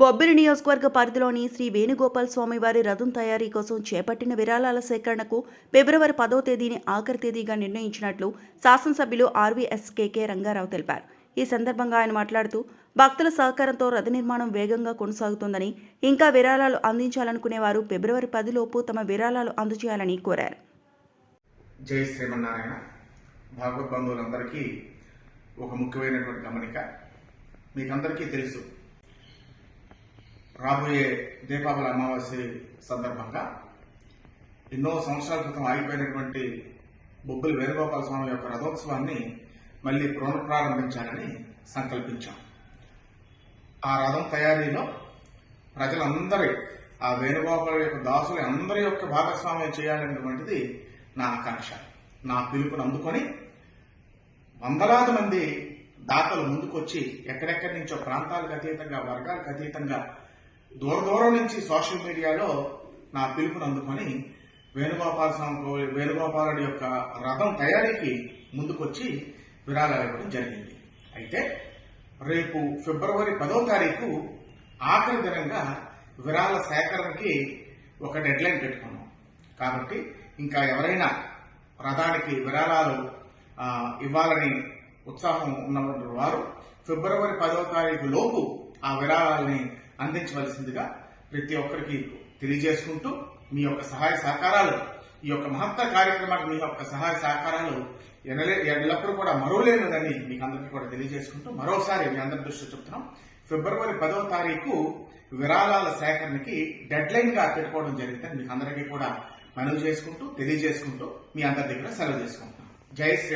బొబ్బిలి నియోజకవర్గ పరిధిలోని శ్రీ వేణుగోపాల్ స్వామివారి రథం తయారీ కోసం చేపట్టిన విరాళాల సేకరణకు ఫిబ్రవరి పదో తేదీని ఆఖరి తేదీగా నిర్ణయించినట్లు శాసనసభ్యులు ఆర్వీఎస్కేకే రంగారావు తెలిపారు. ఈ సందర్భంగా ఆయన మాట్లాడుతూ భక్తుల సహకారంతో రథ నిర్మాణం వేగంగా కొనసాగుతోందని ఇంకా విరాళాలు అందించాలనుకునే వారు ఫిబ్రవరి పదిలోపు తమ విరాళాలు అందజేయాలని కోరారు. జై శ్రీమన్నారాయణ. భాగవత్ బంధువులందరికీ ఒక ముఖ్యమైనటువంటి గమనిక. మీకందరికీ తెలుసు రాబోయే దీపావళి అమావాస్య సందర్భంగా ఎన్నో సంవత్సరాల క్రితం ఆగిపోయినటువంటి బొబ్బులి వేణుగోపాల స్వామి యొక్క రథోత్సవాన్ని మళ్ళీ పునఃప్రారంభించాలని సంకల్పించాం. ఆ రథం తయారీలో ప్రజలందరి ఆ వేణుగోపాల యొక్క దాసులు అందరి యొక్క భాగస్వామ్యం చేయాలనేటువంటిది నా ఆకాంక్ష. నా పిలుపుని అందుకొని వందలాది మంది దాతలు ముందుకొచ్చి ఎక్కడెక్కడి నుంచో ప్రాంతాలకు అతీతంగా వర్గాలకు అతీతంగా దూర దూరం నుంచి సోషల్ మీడియాలో నా పిలుపుని అందుకొని వేణుగోపాల స్వామి వేణుగోపాలుడి యొక్క రథం తయారీకి ముందుకొచ్చి విరాళాలు ఇవ్వడం జరిగింది. అయితే రేపు ఫిబ్రవరి పదో తారీఖు ఆఖరి దినంగా విరాళ సేకరణకి ఒక డెడ్ లైన్ పెట్టుకున్నాం. కాబట్టి ఇంకా ఎవరైనా రథానికి విరాళాలు ఇవ్వాలని ఉత్సాహం ఉన్నటువంటి వారు ఫిబ్రవరి పదో తారీఖు లోపు ఆ విరాళాలని అందించవలసిందిగా ప్రతి ఒక్కరికి తెలియజేసుకుంటూ మీ యొక్క సహాయ సహకారాలు ఈ యొక్క మహత్త కార్యక్రమానికి మీ యొక్క సహాయ సహకారాలు ఎల్లప్పుడూ కూడా మరోలేనిదని మీకు అందరికీ కూడా తెలియజేసుకుంటూ మరోసారి మీ అందరి దృష్టి చెప్తున్నాం. ఫిబ్రవరి పదవ తారీఖు విరాళాల సేకరణకి డెడ్ లైన్గా పెట్టుకోవడం జరిగిందని మీకు అందరికీ కూడా మనవి చేసుకుంటూ తెలియజేసుకుంటూ మీ అందరి దగ్గర సెలవు చేసుకుంటున్నాం. జై శ్రీ